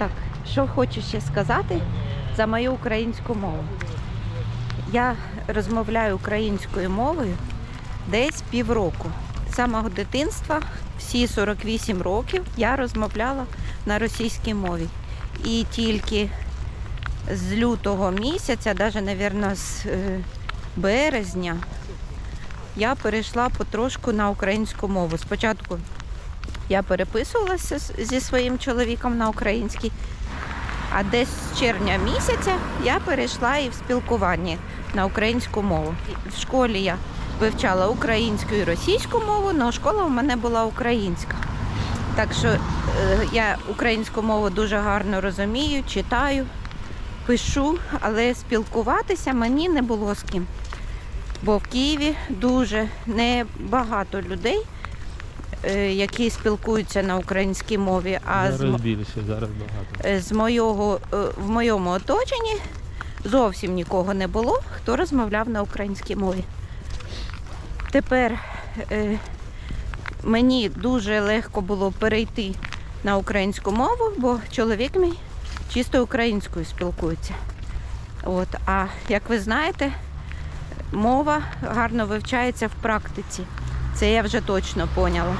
Так, що хочу ще сказати за мою українську мову. Я розмовляю українською мовою десь півроку. З самого дитинства, всі 48 років, я розмовляла на російській мові. І тільки з лютого місяця, навіть, мабуть, з е, березня, я перейшла потрошку на українську мову. Спочатку я переписувалася зі своїм чоловіком на українській, а десь з червня місяця я перейшла і в спілкуванні на українську мову. В школі я вивчала українську і російську мову, але школа в мене була українська. Так що е, я українську мову дуже гарно розумію, читаю, пишу, але спілкуватися мені не було з ким. Бо в Києві дуже небагато людей, які спілкуються на українській мові, а з, зараз більше, зараз багато. е, з моєго, е, в моєму оточенні зовсім нікого не було, хто розмовляв на українській мові. Тепер е, мені дуже легко було перейти на українську мову, бо чоловік мій чисто українською спілкується. От, а як ви знаєте, мова гарно вивчається в практиці. Це я вже точно поняла.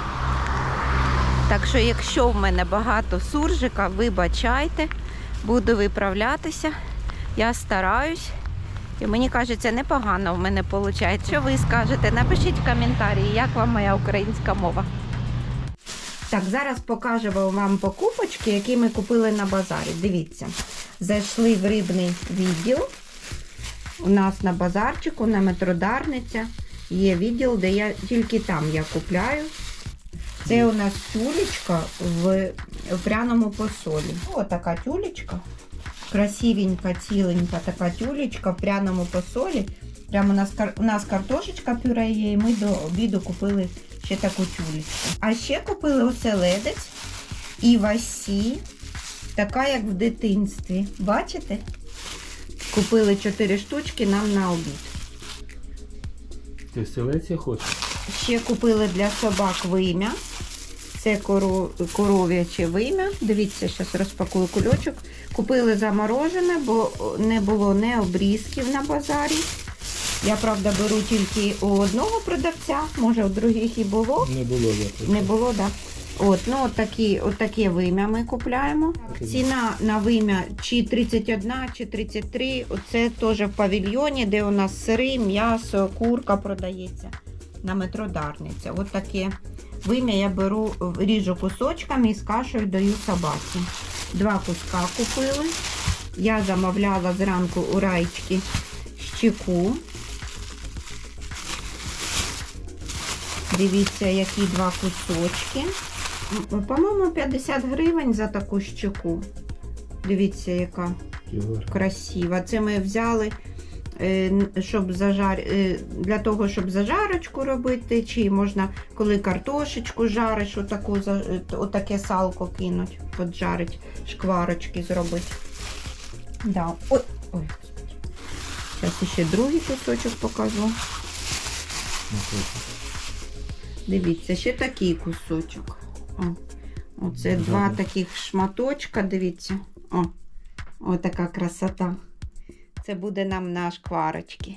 Так що, якщо в мене багато суржика, вибачайте, буду виправлятися. Я стараюсь. І мені кажеться, непогано в мене виходить. Що ви скажете? Напишіть в коментарі, як вам моя українська мова. Так, зараз покажемо вам покупочки, які ми купили на базарі. Дивіться, зайшли в рибний відділ. У нас на базарчику, на метродарниця є відділ, де я тільки там я купляю. Це у нас тюлечка в, пряному посолі. О, така тюлечка. Красивенька, ціленька така тюлечка в пряному посолі. Прямо у нас, у нас картошечка пюре є, і ми до обіду купили ще таку тюлечку. А ще купили оселедець і васі, така як в дитинстві. Бачите? Купили 4 штучки нам на обід. Ти селеція хочеш? Ще купили для собак вим'я. Це коро- коров'яче вим'я. Дивіться, зараз розпакую кульочок. Купили заморожене, бо не було не обрізків на базарі. Я, правда, беру тільки у одного продавця, може у других і було. Не було запиту. Не було, так. От, ну, от такі, от таке вим'я ми купляємо. Ціна на вим'я чи 31, чи 33. Оце теж в павільйоні, де у нас сири, м'ясо, курка продається на метродарниця. От таке вим'я я беру, ріжу кусочками і з кашею даю собаці. Два куска купили. Я замовляла зранку у райчки щеку. Дивіться, які два кусочки. По-моєму, 50 гривень за таку щеку. Дивіться, яка красива. Це ми взяли, щоб зажар... е, для того, щоб зажарочку робити, чи можна, коли картошечку жариш, отаку, е, отаке салко кинуть, поджарить, шкварочки зробити. Да. Ой, ой. Зараз ще другий кусочок покажу. Дивіться, ще такий кусочок. О, оце два таких шматочка, дивіться. О, о, така красота. Це буде нам на шкварочки.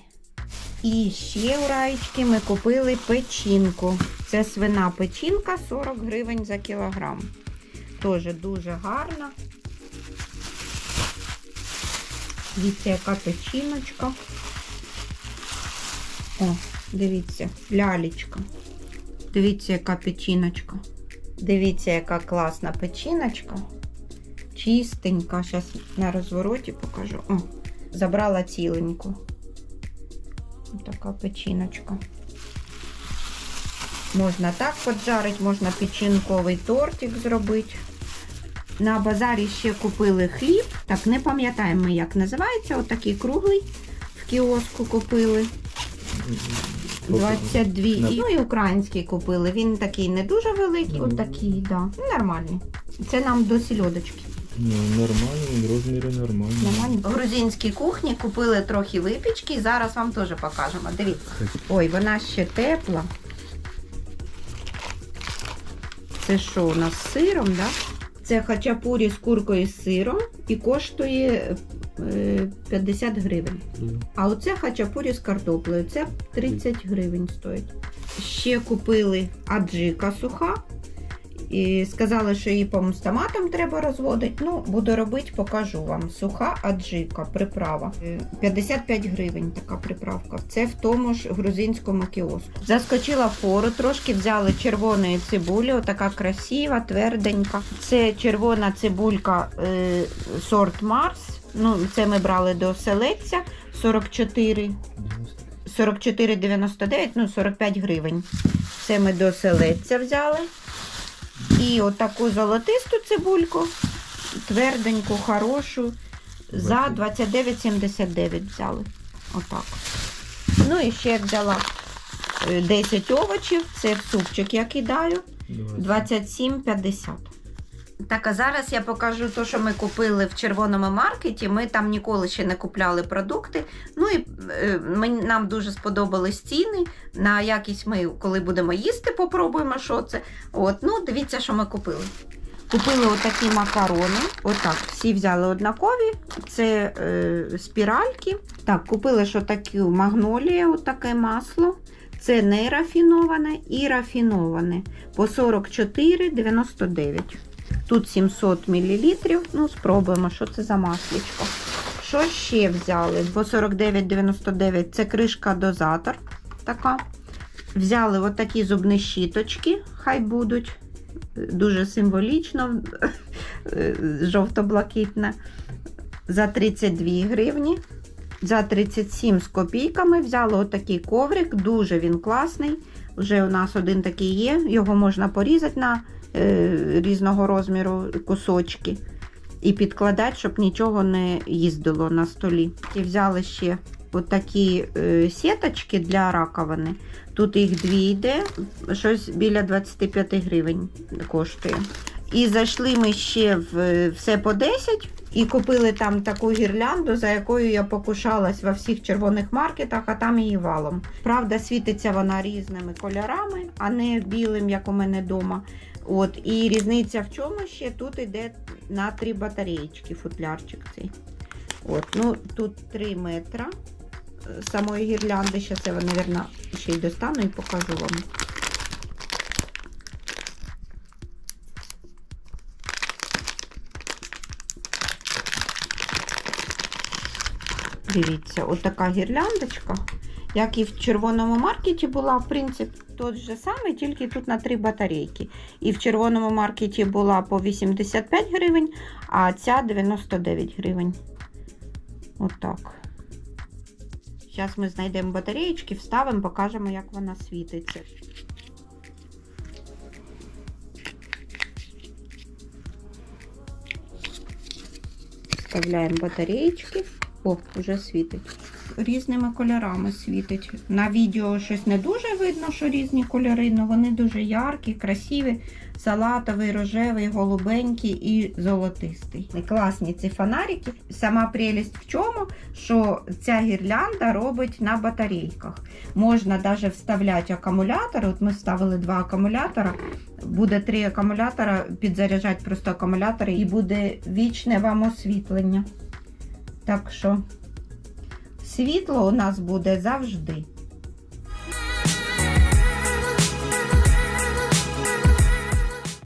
І ще у раєчки ми купили печінку. Це свина печінка 40 гривень за кілограм. Теж дуже гарна. Дивіться, яка печіночка. О, дивіться, лялечка. Дивіться, яка печіночка. Дивіться, яка класна печіночка. Чистенька. Зараз на розвороті покажу. О, забрала ціленьку. Така печіночка. Можна так поджарити, можна печінковий тортик зробити. На базарі ще купили хліб. Так, не пам'ятаємо як називається. Отакий круглий в кіоску купили. 22. І, ну і український купили. Він такий не дуже великий, Ну. от такий, да. Ну, Нормальний. Це нам до сільодочки. Ну, нормально, він розміри нормальні. Нормальний. В грузинській кухні купили трохи випічки і зараз вам теж покажемо. Дивіться. Ой, вона ще тепла. Це що у нас з сиром, да? Це хачапурі з куркою і сиром і коштує е, 50 гривень. А оце хачапурі з картоплею. Це 30 гривень стоїть. Ще купили аджика суха. І сказали, що її по з треба розводити. Ну, буду робити, покажу вам. Суха аджика, приправа. Е, 55 гривень така приправка. Це в тому ж грузинському кіоску. Заскочила фору, трошки взяли червоної цибулі, отака красива, тверденька. Це червона цибулька е, сорт Марс. Ну, це ми брали до селеця 44 44,99, ну 45 гривень. Це ми до селеця взяли. І отаку золотисту цибульку, тверденьку, хорошу, за 29,79 взяли. Отак. Ну і ще взяла е, 10 овочів, це в супчик я кидаю. 27,50. Так, а зараз я покажу те, що ми купили в червоному маркеті. Ми там ніколи ще не купляли продукти. Ну і е, мені, нам дуже сподобались ціни. На якість ми, коли будемо їсти, попробуємо, що це. От, ну, дивіться, що ми купили. Купили отакі макарони. Отак, всі взяли однакові. Це е, спіральки. Так, купили що таку магнолію, отаке масло. Це не рафіноване і рафіноване по 44,99. Тут 700 мл. Ну, спробуємо, що це за маслічко. Що ще взяли? По 49,99 це кришка дозатор. Така. Взяли отакі зубні щіточки, хай будуть. Дуже символічно, жовто-блакитне. За 32 гривні. За 37 з копійками взяли отакий коврик, дуже він класний. Вже у нас один такий є, його можна порізати на різного розміру кусочки і підкладати, щоб нічого не їздило на столі. І взяли ще отакі е, сіточки для раковини. Тут їх дві йде, щось біля 25 гривень коштує. І зайшли ми ще в все по 10 і купили там таку гірлянду, за якою я покушалась во всіх червоних маркетах, а там її валом. Правда, світиться вона різними кольорами, а не білим, як у мене вдома. От, і різниця в чому ще тут йде на три батареєчки, футлярчик цей. От, ну, тут 3 метра е, самої гірлянди. Ще це, мабуть, ще й достану і покажу вам. Дивіться, отака гірляндочка, як і в червоному маркеті була, в принципі, тот же самий, тільки тут на три батарейки. І в червоному маркеті була по 85 гривень, а ця 99 гривень. Отак. Зараз ми знайдемо батареєчки, вставимо, покажемо, як вона світиться. Вставляємо батареєчки. О, вже світить. Різними кольорами світить. На відео щось не дуже видно, що різні кольори, але вони дуже яркі, красиві. Салатовий, рожевий, голубенький і золотистий. Класні ці фонарики. Сама прелість в чому, що ця гірлянда робить на батарейках. Можна навіть вставляти акумулятори. От ми вставили два акумулятора. Буде три акумулятора, підзаряджати просто акумулятори і буде вічне вам освітлення. Так що світло у нас буде завжди.